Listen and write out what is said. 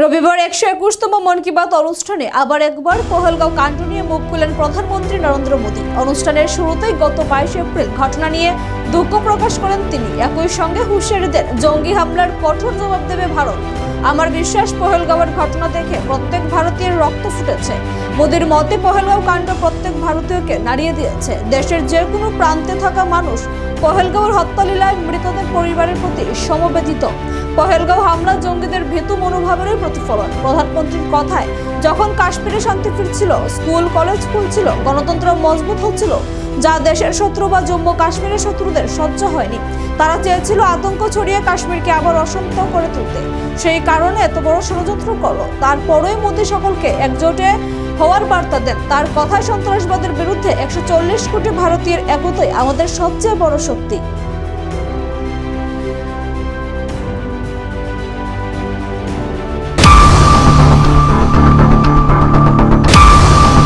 রবিবার একশো একুশতম মন কি বাত অনুষ্ঠানে আবার একবার পহলগাঁও কাণ্ড নিয়ে মুখ খুললেন প্রধানমন্ত্রী নরেন্দ্র মোদী। অনুষ্ঠানের শুরুতেই গত বাইশ এপ্রিল ঘটনা নিয়ে দুঃখ প্রকাশ করেন তিনি। একই সঙ্গে হুঁশিয়ারি দেন, জঙ্গি হামলার কঠোর জবাব দেবে ভারত। আমার বিশ্বাস, পহেলগাঁওয়ের ঘটনা দেখে প্রত্যেক ভারতীয়ের রক্ত ফুটেছে। মোদীর মতে, পহেলগাঁও কাণ্ড প্রত্যেক ভারতীয়কে নাড়িয়ে দিয়েছে। দেশের যে কোনো প্রান্তে থাকা মানুষ পহেলগাঁওয়ের হত্যালীলায় মৃতদের পরিবারের প্রতি সমবেদিত। পহেলগাঁও হামলা জঙ্গিদের ভীতু মনোভাবেরই প্রতিফলন। প্রধানমন্ত্রীর কথায়, যখন কাশ্মীরে শান্তি ফিরছিল, স্কুল, কলেজ খুলছিল, গণতন্ত্র মজবুত হচ্ছিল যা দেশের শত্রু বা জম্মু কাশ্মীরের শত্রুদের সহ্য হয়নি। তারা চেয়েছিল আতঙ্ক ছড়িয়ে কাশ্মীরকে আবার অশান্ত করে তুলতে। সেই কারণে এত বড় ষড়যন্ত্র করল। তারপরেই মোদী সকলকে একজোটে হওয়ার বার্তা দেন। তার কথায় সন্ত্রাসবাদের বিরুদ্ধে একশো চল্লিশ কোটি ভারতীয়ের একতই আমাদের সবচেয়ে বড় শক্তি।